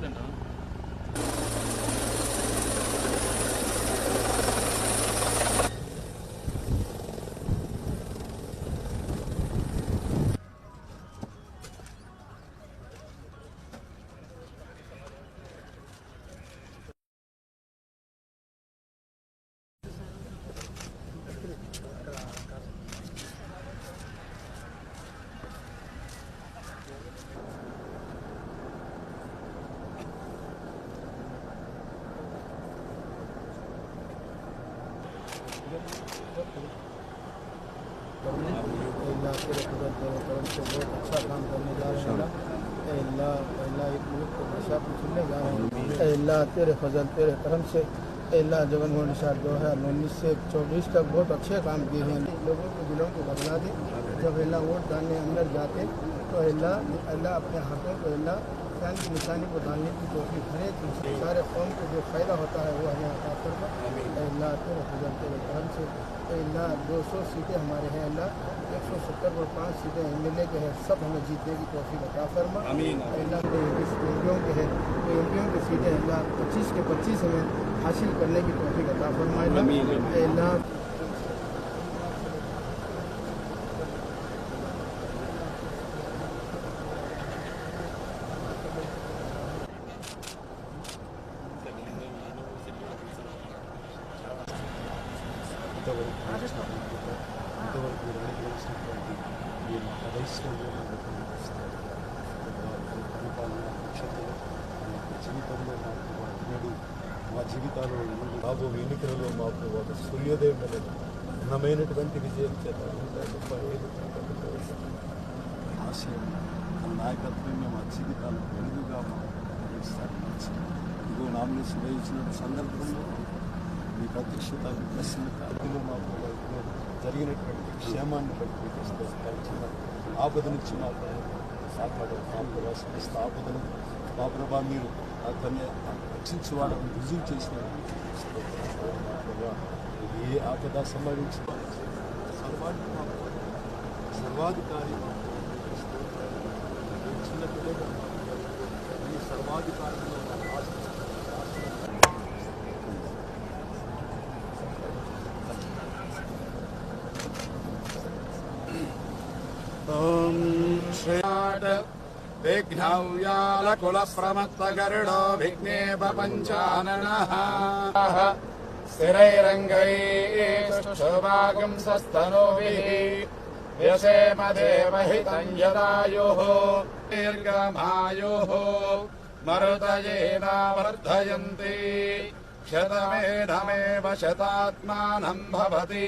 them. اے اللہ تیرے فضل تیرے کرم سے اے اللہ جگن موہن شاہ دو ہزار انیس سے چوبیس تک بہت اچھے کام کیے ہیں لوگوں کے دلوں کو بدلا دیں جب اللہ ووٹ ڈالنے اندر جاتے تو اللہ اللہ اپنے ہاتھوں کو اللہ پاکستان کی نشانی کو ڈالنے کی کوشش ہر ایک سارے قوم کو جو فائدہ ہوتا ہے وہ ہمیں عطا اے اللہ کے رفظان کے اکرم سے۔ اللہ دو سو سیٹیں ہمارے ہیں اللہ۔ ایک سو ستر اور پانچ سیٹیں ایم ایل اے کے ہیں سب ہمیں جیتنے کی توفیق عطا فرما۔ اللہ تو ایم پیوں کے ہیں۔ تو ایم پیوں کی سیٹیں اللہ پچیس کے پچیس ہمیں حاصل کرنے کی توفیق عطا فرما اللہ ఇంతవరకు ఇంతవరకు వెళ్ళినటువంటి ఈ మత వయసులో మనకు పరిపాలన నక్షత్రం మనకు జీవితంలో మాకు అగ్నుడు మా జీవితాలు రాబో ఎన్నికలలో మాకు ఒక సూర్యోదయం అనేది ఉన్నమైనటువంటి విజయం చేత ముప్పై ఐదు ఆశయం నాయకత్వం మేము ఆ జీవితాలు వెలుగుగా మాకు ఇదిగో నామినేషన్ వేయించిన సందర్భంలో మీ ప్రత్యక్షత మీ ప్రసన్నత అందులో మాకు జరిగినటువంటి క్షేమాన్ని బట్టి చిన్న ఆపద నుంచి మాకు సాకాడు మా ఆపదను మా ప్రభా మీరు దాన్ని రక్షించి వాళ్ళని రుజువు చేసిన ఏ ఆపద సంభవించిన సర్వాధికారి సర్వాధికారి చిన్న పిల్లలు ఈ సర్వాధికారంలో మా विघ्नव्यालकुलप्रमत्तगरुडो विघ्नेप पञ्चाननः स्थिरैरङ्गैः सस्तनोभिः व्यसेमदेवहितं यदायुः दीर्घमायुः मरुतयेनावर्धयन्ति शतमेधमेव शतात्मानं भवति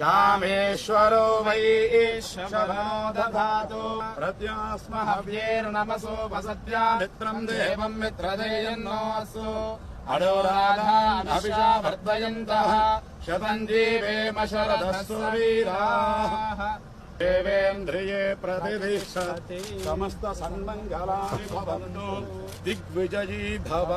कामेश्वरो वैश्वरो दधातु प्रत्यास्महव्यैर्नमसो वसत्या मित्रम् देवम् मित्रदेयन्नोऽसु अडोराधानभिषा वर्धयन्तः शतम् जीवेम शरदस्व वीराः देवेन्द्रिये प्रतिष्ठति समस्त सन्मङ्गलानि भवन्तु दिग्विजयी भव